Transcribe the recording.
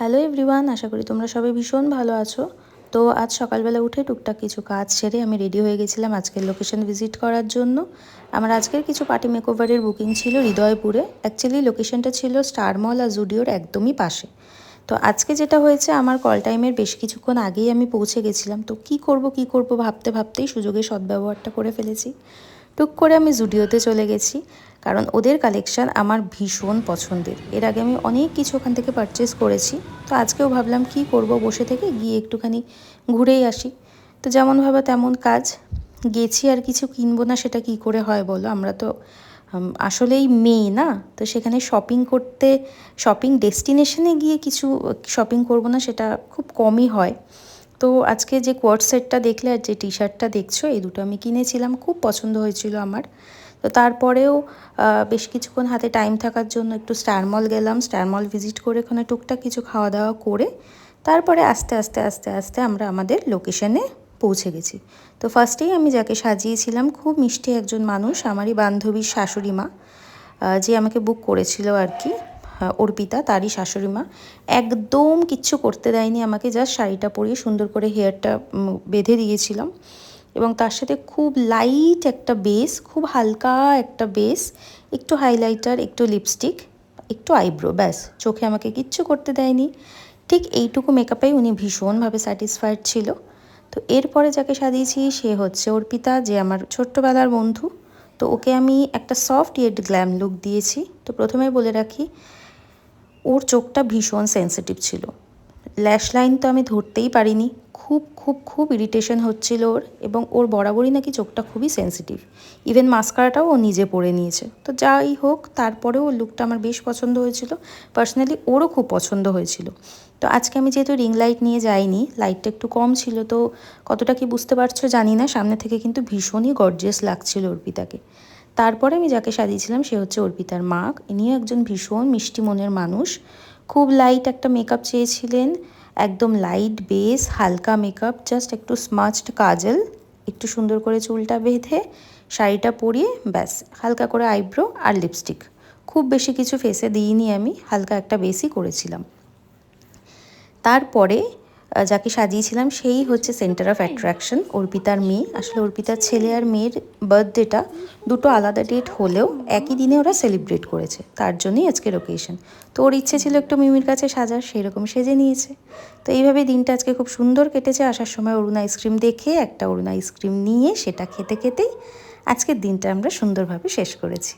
Hello everyone আশা করি তোমরা সবাই ভীষণ ভালো আছো। তো আজ সকালবেলা উঠে টুকটাক কিছু কাজ সেরে আমি রেডি হয়ে গেছিলাম আজকের লোকেশন ভিজিট করার জন্য। আমার আজকের কিছু পার্টি মেকওভারের বুকিং ছিল হৃদয়পুরে। অ্যাকচুয়ালি লোকেশনটা ছিল স্টার মল আর জুডিওর একদমই পাশে। তো আজকে যেটা হয়েছে, আমার কল টাইমের বেশ কিছুক্ষণ আগেই আমি পৌঁছে গেছিলাম। তো কি করব কি করব ভাবতে ভাবতেই সুযোগের সদ্ব্যবহারটা করে ফেলেছি। টুক করে আমি জুডিওতে চলে গেছি, কারণ ওদের কালেকশান আমার ভীষণ পছন্দের। এর আগে আমি অনেক কিছু ওখান থেকে পারচেস করেছি, তো আজকেও ভাবলাম কি করব বসে থেকে গিয়ে একটুখানি ঘুরেই আসি। তো যেমন ভাবে তেমন কাজ, গেছি আর কিছু কিনবো না সেটা কি করে হয় বলো? আমরা তো আসলেই মেয়ে না, তো সেখানে শপিং করতে শপিং ডেস্টিনেশনে গিয়ে কিছু শপিং করব না সেটা খুব কমই হয়। তো আজকে যে কোয়ার্ট সেটটা দেখলে আর যে টি শার্টটা দেখছ, এই দুটো আমি কিনেছিলাম, খুব পছন্দ হয়েছিল আমার। তো তারপরেও বেশ কিছুক্ষণ হাতে টাইম থাকার জন্য একটু স্টার মল গেলাম স্টার মল ভিজিট করে ওখানে টুকটাক কিছু খাওয়া দাওয়া করে, তারপরে আস্তে আস্তে আস্তে আস্তে আমরা আমাদের লোকেশনে পৌঁছে গেছি। তো ফার্স্টেই আমি যাকে সাজিয়েছিলাম, খুব মিষ্টি একজন মানুষ, আমারই বান্ধবীর শাশুড়ি মা যে আমাকে বুক করেছিল আর কি। অর্পিতা তারই শাশুড়ি মা, একদম কিচ্ছু করতে দেয়নি আমাকে জাস্ট শাড়িটা পরিয়ে সুন্দর করে হেয়ারটা বেঁধে দিয়েছিলাম। এবং তার সাথে খুব লাইট একটা বেস খুব হালকা একটা বেস একটু হাইলাইটার একটু লিপস্টিক একটু আইব্রো ব্যাস, চোখে আমাকে কিচ্ছু করতে দেয়নি। ঠিক এইটুকু মেকআপেই উনি ভীষণভাবে স্যাটিসফাইড ছিল। তো এরপরে যাকে সাজিয়েছি, সে হচ্ছে অর্পিতা যে আমার ছোট্টবেলার বন্ধু। তো ওকে আমি একটা সফট ইয়েড গ্ল্যাম লুক দিয়েছি। তো প্রথমে বলে রাখি ওর চোখটা ভীষণ সেন্সিটিভ ছিল। ল্যাশ লাইন তো আমি ধরতেই পারিনি। খুব খুব খুব ইরিটেশন হচ্ছিল ওর এবং ওর বরাবরই নাকি চোখটা খুবই সেন্সিটিভ ইভেন মাস্কারাটাও ও নিজে পরে নিয়েছে। তো যাই হোক, তারপরেও ওর লুকটা আমার বেশ পছন্দ হয়েছিল। পার্সোনালি ওরও খুব পছন্দ হয়েছিল। তো আজকে আমি যেহেতু রিং লাইট নিয়ে যাইনি লাইটটা একটু কম ছিল, তো কতটা কি বুঝতে পারছ জানি না। সামনে থেকে কিন্তু ভীষণই গর্জিয়াস লাগছিল অর্পিতাকে। তারপরে আমি যাকে সাজিয়েছিলাম, সে হচ্ছে অর্পিতার মা। ইনিও একজন ভীষণ মিষ্টি মনের মানুষ। খুব লাইট একটা মেকআপ চেয়েছিলেন, একদম লাইট বেস হালকা মেকআপ জাস্ট একটু স্মাচড কাজল, একটু সুন্দর করে চুলটা বেঁধে, শাড়িটা পরিয়ে, ব্যাস, হালকা করে আইব্রো আর লিপস্টিক খুব বেশি কিছু ফেসে দিইনি আমি, হালকা একটা বেসই করেছিলাম। তারপরে যাকে সাজিয়েছিলাম, সেই হচ্ছে সেন্টার অফ অ্যাট্রাকশন অর্পিতার মেয়ে। আসলে অর্পিতার ছেলে আর মেয়ের বার্থডেটা দুটো আলাদা ডেট হলেও একই দিনে ওরা সেলিব্রেট করেছে। তার জন্যই আজকে লোকেশন তো ওর ইচ্ছে ছিল একটু মিমির কাছে সাজার সেই রকম সেজে নিয়েছে। তো এইভাবে দিনটা আজকে খুব সুন্দর কেটেছে। আসার সময় অরুণ আইসক্রিম দেখে একটা অরুণ আইসক্রিম নিয়ে সেটা খেতে খেতেই আজকের দিনটা আমরা সুন্দরভাবে শেষ করেছি।